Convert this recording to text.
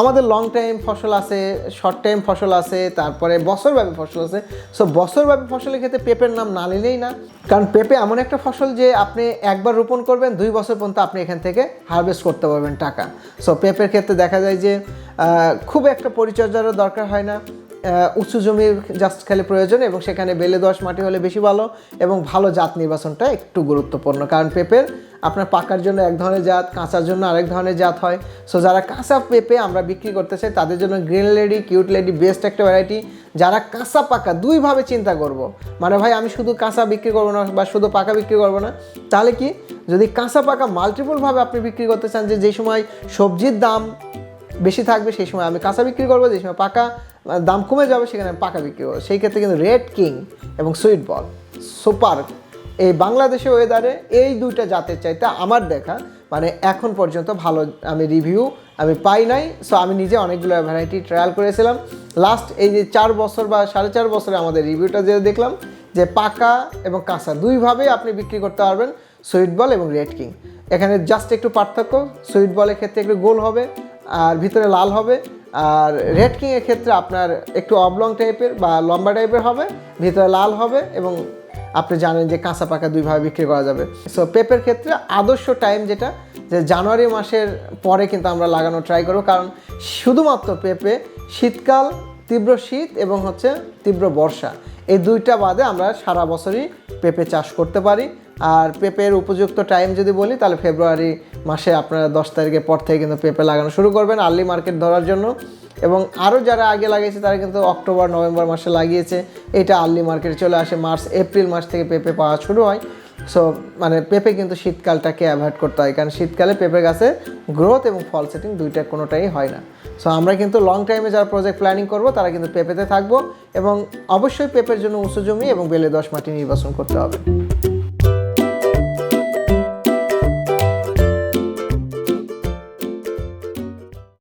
আমাদের long time ফসল আছে শর্ট টাইম ফসল আছে, তারপরে বছরব্যাপী ফসল আছে। সো বছরব্যাপী ফসলের ক্ষেত্রে পেঁপের নাম না নিলেই না। কারণ পেঁপে এমন একটা ফসল যে আপনি একবার রোপণ করবেন, দুই বছর পর্যন্ত আপনি এখান থেকে হারভেস্ট করতে পারবেন টাকা। সো পেঁপের ক্ষেত্রে দেখা যায় যে খুব একটা পরিচর্যারও দরকার হয় না। উঁচু জমির জাস্ট খালি প্রয়োজন এবং সেখানে বেলে দোআঁশ মাটি হলে বেশি ভালো এবং ভালো জাত নির্বাচনটা একটু গুরুত্বপূর্ণ। কারণ পেঁপের আপনার পাকার জন্য এক ধরনের জাত, কাঁচার জন্য আরেক ধরনের জাত হয়। সো যারা কাঁচা পেঁপে আমরা বিক্রি করতে চাই, তাদের জন্য green lady cute lady best একটা ভ্যারাইটি যারা কাঁচা পাকা দুইভাবে চিন্তা করব মানে ভাই আমি শুধু কাঁচা বিক্রি করব না বা শুধু পাকা বিক্রি করব না, তাহলে কি? যদি কাঁচা পাকা মাল্টিপলভাবে আপনি বিক্রি করতে চান যে যে সময় সবজির দাম বেশি থাকবে, সেই সময় আমি কাঁচা বিক্রি করব যে সময় পাকা দাম কমে যাবে সেখানে পাকা বিক্রি করব সেই ক্ষেত্রে কিন্তু রেড কিং এবং সুইট বল সুপার এই বাংলাদেশে ওয়েদারে এই দুইটা জাতের চাইতে আমার দেখা মানে এখন পর্যন্ত ভালো আমি রিভিউ আমি পাই নাই সো আমি নিজে অনেকগুলো ভ্যারাইটি ট্রায়াল করেছিলাম। লাস্ট এই যে চার বছর বা সাড়ে চার বছরে আমাদের রিভিউটা যে দেখলাম, যে পাকা এবং কাঁচা দুইভাবেই আপনি বিক্রি করতে পারবেন সুইট বল এবং রেড কিং এখানে জাস্ট একটু পার্থক্য সুইট বলের ক্ষেত্রে একটু গোল হবে, আর ভিতরে লাল হবে আর রেড কিং এর ক্ষেত্রে আপনার একটু অবলং টাইপের বা লম্বা টাইপের হবে, ভিতরে লাল হবে এবং আপনি জানেন যে কাঁচা পাকা দুইভাবে বিক্রি করা যাবে। সো পেঁপের ক্ষেত্রে আদর্শ টাইম যেটা, যে জানুয়ারি মাসের পরে কিন্তু আমরা লাগানো ট্রাই করব। কারণ শুধুমাত্র পেঁপে, শীতকাল, তীব্র শীত এবং হচ্ছে তীব্র বর্ষা, এই দুইটা বাদে আমরা সারা বছরই পেঁপে চাষ করতে পারি। আর পেঁপের উপযুক্ত টাইম যদি বলি, তাহলে ফেব্রুয়ারি মাসে আপনারা দশ তারিখের পর থেকে কিন্তু পেঁপে লাগানো শুরু করবেন আর্লি মার্কেট ধরার জন্য। এবং আরও যারা আগে লাগিয়েছে, তারা কিন্তু অক্টোবর নভেম্বর মাসে লাগিয়েছে। এটা আর্লি মার্কেটে চলে আসে মার্চ এপ্রিল মাস থেকে পেঁপে পাওয়া শুরু হয়। সো মানে পেঁপে কিন্তু শীতকালটাকে অ্যাভয়েড করতে হয়। কারণ শীতকালে পেঁপে গাছে গ্রোথ এবং ফল সেটিং দুইটা কোনোটাই হয় না। সো আমরা কিন্তু লং টাইমে যারা প্রজেক্ট প্ল্যানিং করব, তারা কিন্তু পেঁপেতে থাকব এবং অবশ্যই পেঁপের জন্য উঁচু জমি এবং বেলে দশ মাটি নির্বাচন করতে হবে।